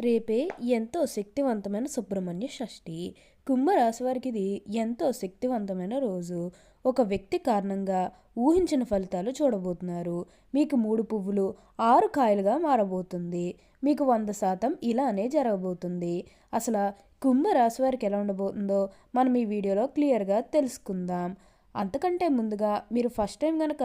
రేపే ఎంతో శక్తివంతమైన సుబ్రహ్మణ్య షష్ఠి. కుంభరాశి వారికి ఇది ఎంతో శక్తివంతమైన రోజు. ఒక వ్యక్తి కారణంగా ఊహించిన ఫలితాలు చూడబోతున్నారు. మీకు మూడు పువ్వులు ఆరు కాయలుగా మారబోతుంది. మీకు వంద శాతం ఇలానే జరగబోతుంది. అసలు కుంభరాశి వారికి ఎలా ఉండబోతుందో మనం ఈ వీడియోలో క్లియర్గా తెలుసుకుందాం. అంతకంటే ముందుగా మీరు ఫస్ట్ టైం కనుక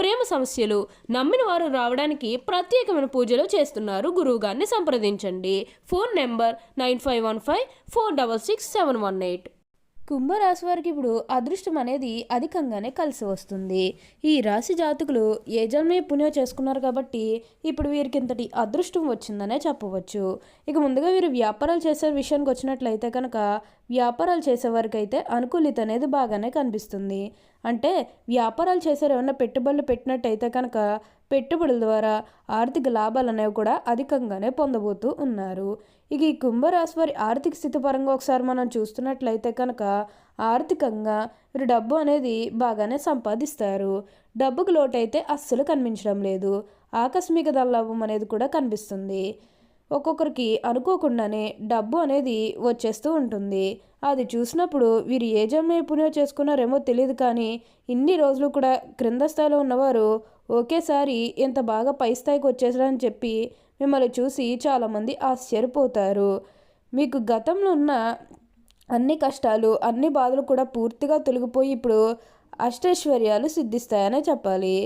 ప్రేమ సమస్యలు నమ్మిన వారు రావడానికి ప్రత్యేకమైన పూజలు చేస్తున్నారు. గురువుగారిని సంప్రదించండి. Phone number nine five one five four double six seven one eight. కుంభరాశి వారికి ఇప్పుడు అదృష్టం అనేది అధికంగానే కలిసి వస్తుంది. ఈ రాశి జాతకులు ఏ జన్మే పుణ్యం చేసుకున్నారు కాబట్టి ఇప్పుడు వీరికి ఇంతటి అదృష్టం వచ్చిందనే చెప్పవచ్చు. ఇక ముందుగా వీరు వ్యాపారాలు చేసే విషయానికి వచ్చినట్లయితే కనుక వ్యాపారాలు చేసేవారికైతే అయితే అనుకూలిత అనేది బాగానే కనిపిస్తుంది. అంటే వ్యాపారాలు చేసారు ఏమైనా పెట్టుబడులు పెట్టినట్టయితే కనుక పెట్టుబడుల ద్వారా ఆర్థిక లాభాలు అనేవి కూడా అధికంగానే పొందబోతూ ఉన్నారు. ఇక ఈ కుంభరాశి వారి ఆర్థిక స్థితి పరంగా ఒకసారి మనం చూస్తున్నట్లయితే కనుక ఆర్థికంగా వీరు డబ్బు అనేది బాగానే సంపాదిస్తారు. డబ్బుకు లోటైతే అస్సలు కనిపించడం లేదు. ఆకస్మిక దల్లాభం అనేది కూడా కనిపిస్తుంది. ఒక్కొక్కరికి అనుకోకుండానే డబ్బు అనేది వచ్చేస్తూ ఉంటుంది. అది చూసినప్పుడు వీరు ఏ జన్మే పుణ్యం చేసుకున్నారేమో తెలియదు కానీ ఇన్ని రోజులు కూడా క్రింద స్థాయిలో ఉన్నవారు ఒకేసారి ఇంత బాగా పై స్థాయికి వచ్చేసారని చెప్పి మిమ్మల్ని చూసి చాలామంది ఆశ్చర్యపోతారు. మీకు గతంలో ఉన్న అన్ని కష్టాలు అన్ని బాధలు కూడా పూర్తిగా తొలగిపోయి ఇప్పుడు అష్టైశ్వర్యాలు సిద్ధిస్తాయనే చెప్పాలి.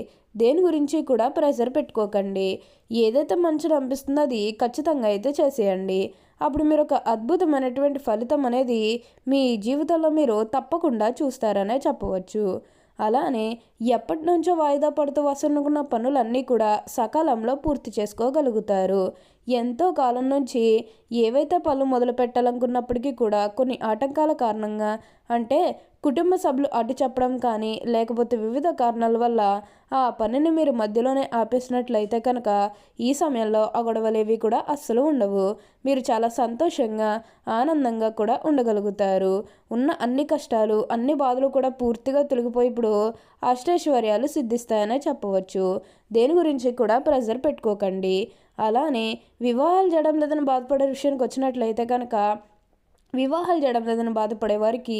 దేని గురించి కూడా ప్రెషర్ పెట్టుకోకండి. ఏదైతే మంచిగా అనిపిస్తుందో అది ఖచ్చితంగా అయితే చేసేయండి. అప్పుడు మీరు ఒక అద్భుతమైనటువంటి ఫలితం అనేది మీ జీవితంలో మీరు తప్పకుండా చూస్తారనే చెప్పవచ్చు. అలానే ఎప్పటి నుంచో వాయిదా పడుతూ వస్తున్న పనులన్నీ కూడా సకాలంలో పూర్తి చేసుకోగలుగుతారు. ఎంతో కాలం నుంచి ఏవైతే పనులు మొదలు పెట్టాలనుకున్నప్పటికీ కూడా కొన్ని ఆటంకాల కారణంగా అంటే కుటుంబ సభ్యులు అడ్డు చెప్పడం కానీ లేకపోతే వివిధ కారణాల వల్ల ఆ పనిని మీరు మధ్యలోనే ఆపేసినట్లయితే కనుక ఈ సమయంలో ఆ గొడవలేవి కూడా అస్సలు ఉండవు. మీరు చాలా సంతోషంగా ఆనందంగా కూడా ఉండగలుగుతారు. ఉన్న అన్ని కష్టాలు అన్ని బాధలు కూడా పూర్తిగా తొలగిపోయి ఇప్పుడు అష్టైశ్వర్యాలు సిద్ధిస్తాయనే చెప్పవచ్చు. దేని గురించి కూడా ప్రెజర్ పెట్టుకోకండి. అలానే వివాహాలు చేయడం లేదని బాధపడే విషయానికి వచ్చినట్లయితే కనుక వివాహాలు చేయడం లేదని బాధపడే వారికి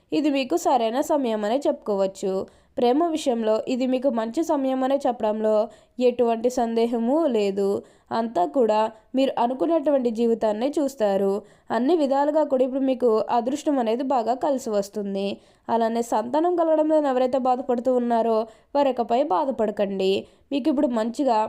ఇది మీకు సరైన సమయం అనే చెప్పుకోవచ్చు. ప్రేమ విషయంలో ఇది మీకు మంచి సమయం అనే చెప్పడంలో ఎటువంటి సందేహము లేదు. అంతా కూడా మీరు అనుకున్నటువంటి జీవితాన్ని చూస్తారు. అన్ని విధాలుగా కూడా ఇప్పుడు మీకు అదృష్టం అనేది బాగా కలిసి వస్తుంది. అలానే సంతానం కలగడం ఎవరైతే బాధపడుతూ ఉన్నారో వారికపై బాధపడకండి. మీకు ఇప్పుడు మంచిగా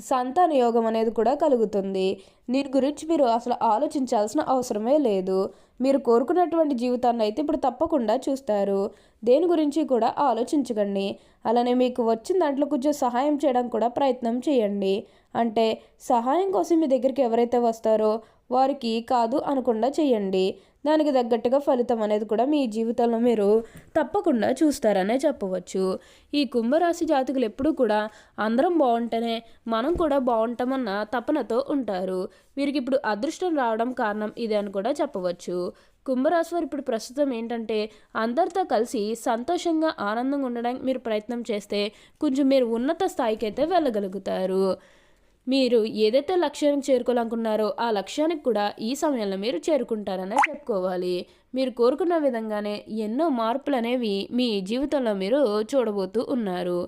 సంతాన యోగం అనేది కూడా కలుగుతుంది. దీని గురించి మీరు అసలు ఆలోచించాల్సిన అవసరమే లేదు. మీరు కోరుకున్నటువంటి జీవితాన్ని అయితే ఇప్పుడు తప్పకుండా చూస్తారు. దేని గురించి కూడా ఆలోచించకండి. అలానే మీకు వచ్చిన దాంట్లో కొంచెం సహాయం చేయడం కూడా ప్రయత్నం చేయండి. అంటే సహాయం కోసం మీ దగ్గరికి ఎవరైతే వస్తారో వారికి కాదు అనకుండా చేయండి. దానికి తగ్గట్టుగా ఫలితం అనేది కూడా మీ జీవితంలో మీరు తప్పకుండా చూస్తారనే చెప్పవచ్చు. ఈ కుంభరాశి జాతకులు ఎప్పుడూ కూడా అందరం బాగుంటేనే మనం కూడా బాగుంటామన్న తపనతో ఉంటారు. వీరికి ఇప్పుడు అదృష్టం రావడం కారణం ఇది అని కూడా చెప్పవచ్చు. కుంభరాశి వారు ఇప్పుడు ప్రస్తుతం ఏంటంటే అందరితో కలిసి సంతోషంగా ఆనందంగా ఉండడానికి మీరు ప్రయత్నం చేస్తే కొంచెం మీరు ఉన్నత స్థాయికి అయితే వెళ్ళగలుగుతారు. మీరు ఏదైతే లక్ష్యానికి చేరుకోవాలనుకున్నారో ఆ లక్ష్యానికి కూడా ఈ సమయంలో మీరు చేరుకుంటారనే చెప్పుకోవాలి. మీరు కోరుకున్న విధంగానే ఎన్నో మార్పులు అనేవి మీ జీవితంలో మీరు చూడబోతూ ఉన్నారు.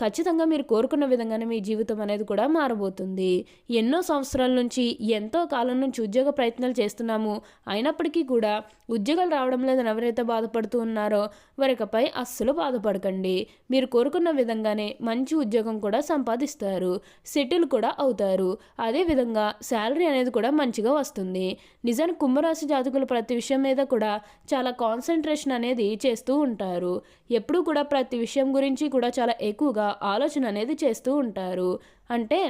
ఖచ్చితంగా మీరు కోరుకున్న విధంగానే మీ జీవితం అనేది కూడా మారబోతుంది. ఎన్నో సంవత్సరాల నుంచి ఎంతో కాలం నుంచి ఉద్యోగ ప్రయత్నాలు చేస్తున్నాము. అయినప్పటికీ కూడా ఉద్యోగాలు రావడం లేదని ఎవరైతే బాధపడుతూ ఉన్నారో వారికపై అస్సలు బాధపడకండి. మీరు కోరుకున్న విధంగానే మంచి ఉద్యోగం కూడా సంపాదిస్తారు. సెటిల్ కూడా అవుతారు. అదేవిధంగా శాలరీ అనేది కూడా మంచిగా వస్తుంది. నిజానికి కుంభరాశి జాతకులు ప్రతి విషయం మీద కూడా చాలా కాన్సన్ట్రేషన్ అనేది చేస్తూ ఉంటారు. ఎప్పుడూ కూడా ప్రతి విషయం గురించి కూడా చాలా ఎక్కువగా ఆలోచన అనేది చేస్తూ ఉంటారు. అంటే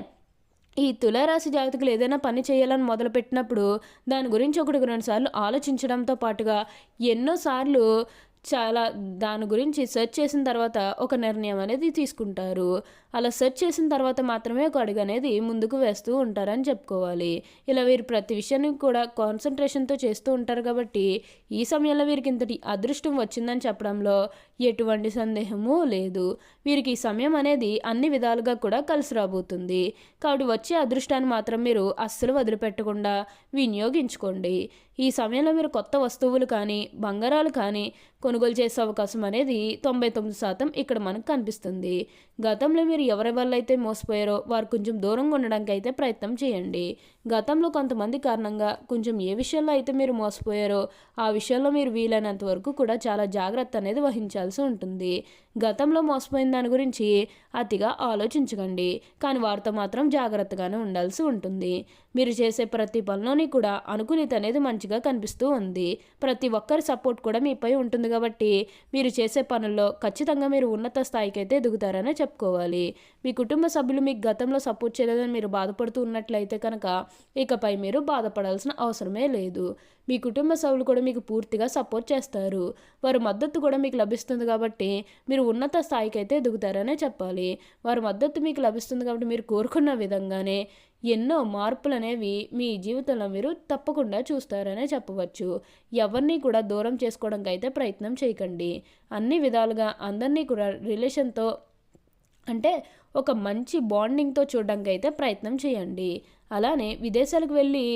ఈ తులారాశి జాతకులు ఏదైనా పని చేయాలని మొదలుపెట్టినప్పుడు దాని గురించి ఒకటికి రెండు సార్లు ఆలోచించడంతో పాటుగా ఎన్నోసార్లు చాలా దాని గురించి సెర్చ్ చేసిన తర్వాత ఒక నిర్ణయం అనేది తీసుకుంటారు. అలా సెర్చ్ చేసిన తర్వాత మాత్రమే ఒక అడుగు అనేది ముందుకు వేస్తూ ఉంటారని చెప్పుకోవాలి. ఇలా వీరు ప్రతి విషయాన్ని కూడా కాన్సన్ట్రేషన్తో చేస్తూ ఉంటారు కాబట్టి ఈ సమయంలో వీరికి ఇంతటి అదృష్టం వచ్చిందని చెప్పడంలో ఎటువంటి సందేహము లేదు. వీరికి ఈ సమయం అనేది అన్ని విధాలుగా కూడా కలిసి రాబోతుంది. కాబట్టి వచ్చే అదృష్టాన్ని మాత్రం మీరు అస్సలు వదిలిపెట్టకుండా వినియోగించుకోండి. ఈ సమయంలో మీరు కొత్త వస్తువులు కానీ బంగారాలు కానీ కొనుగోలు చేసే అవకాశం అనేది తొంభై తొమ్మిది శాతం ఇక్కడ మనకు కనిపిస్తుంది. గతంలో మీరు ఎవరి వల్ల అయితే మోసపోయారో వారు కొంచెం దూరంగా ఉండడానికి అయితే ప్రయత్నం చేయండి. గతంలో కొంతమంది కారణంగా కొంచెం ఏ విషయంలో అయితే మీరు మోసపోయారో ఆ విషయంలో మీరు వీలైనంత వరకు కూడా చాలా జాగ్రత్త అనేది వహించాల్సి ఉంటుంది. గతంలో మోసపోయిన దాని గురించి అతిగా ఆలోచించకండి. కానీ వారితో మాత్రం జాగ్రత్తగానే ఉండాల్సి ఉంటుంది. మీరు చేసే ప్రతి పనిలోని కూడా అనుకూలిత అనేది మంచిగా కనిపిస్తూ ఉంది. ప్రతి ఒక్కరి సపోర్ట్ కూడా మీపై ఉంటుంది కాబట్టి మీరు చేసే పనుల్లో ఖచ్చితంగా మీరు ఉన్నత స్థాయికి అయితే ఎదుగుతారనే చెప్పుకోవాలి. మీ కుటుంబ సభ్యులు మీకు గతంలో సపోర్ట్ చేయలేదని మీరు బాధపడుతూ ఉన్నట్లయితే కనుక ఇకపై మీరు బాధపడాల్సిన అవసరమే లేదు. మీ కుటుంబ సభ్యులు కూడా మీకు పూర్తిగా సపోర్ట్ చేస్తారు. వారి మద్దతు కూడా మీకు లభిస్తుంది కాబట్టి మీరు ఉన్నత స్థాయికి అయితే ఎదుగుతారనే చెప్పాలి. వారి మద్దతు మీకు లభిస్తుంది కాబట్టి మీరు కోరుకున్న విధంగానే ఎన్నో మార్పులు అనేవి మీ జీవితంలో మీరు తప్పకుండా చూస్తారనే చెప్పవచ్చు. ఎవరిని కూడా దూరం చేసుకోవడానికి అయితే ప్రయత్నం చేయకండి. అన్ని విధాలుగా అందరినీ కూడా రిలేషన్తో అంటే ఒక మంచి బాండింగ్తో చూడడానికి అయితే ప్రయత్నం చేయండి. అలానే విదేశాలకు వెళ్ళి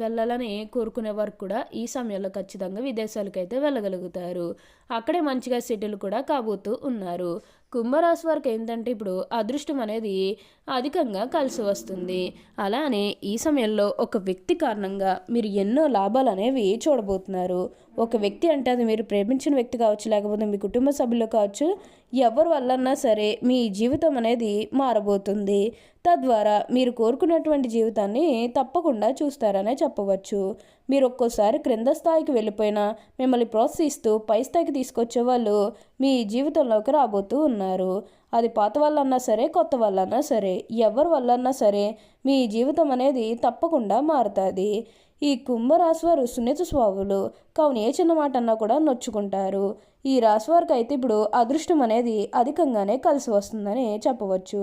వెళ్ళాలని కోరుకునే వారు కూడా ఈ సమయంలో ఖచ్చితంగా విదేశాలకు అయితే వెళ్ళగలుగుతారు. అక్కడే మంచిగా సెటిల్ కూడా కాబోతూ ఉన్నారు. కుంభరాశి వారికి ఏంటంటే ఇప్పుడు అదృష్టం అనేది అధికంగా కలిసి వస్తుంది. అలానే ఈ సమయంలో ఒక వ్యక్తి కారణంగా మీరు ఎన్నో లాభాలు అనేవి చూడబోతున్నారు. ఒక వ్యక్తి అంటే అది మీరు ప్రేమించిన వ్యక్తి కావచ్చు లేకపోతే మీ కుటుంబ సభ్యులు కావచ్చు ఎవరి వల్లన్నా సరే మీ జీవితం అనేది మారబోతుంది. తద్వారా మీరు కోరుకున్నటువంటి జీవితాన్ని తప్పకుండా చూస్తారనే చెప్పవచ్చు. మీరు ఒక్కోసారి క్రింద స్థాయికి వెళ్ళిపోయినా మిమ్మల్ని ప్రోత్సహిస్తూ పై స్థాయికి తీసుకొచ్చే వాళ్ళు మీ జీవితంలోకి రాబోతూ ఉన్నారు. అది పాత వాళ్ళన్నా సరే కొత్త వాళ్ళన్నా సరే ఎవరి వల్లన్నా సరే మీ జీవితం అనేది తప్పకుండా మారుతుంది. ఈ కుంభరాశివారు సున్నిత స్వావులు కావున ఏ చిన్న మాట అన్నా కూడా నొచ్చుకుంటారు. ఈ రాశి వారికి అయితే ఇప్పుడు అదృష్టం అనేది అధికంగానే కలిసి వస్తుందని చెప్పవచ్చు.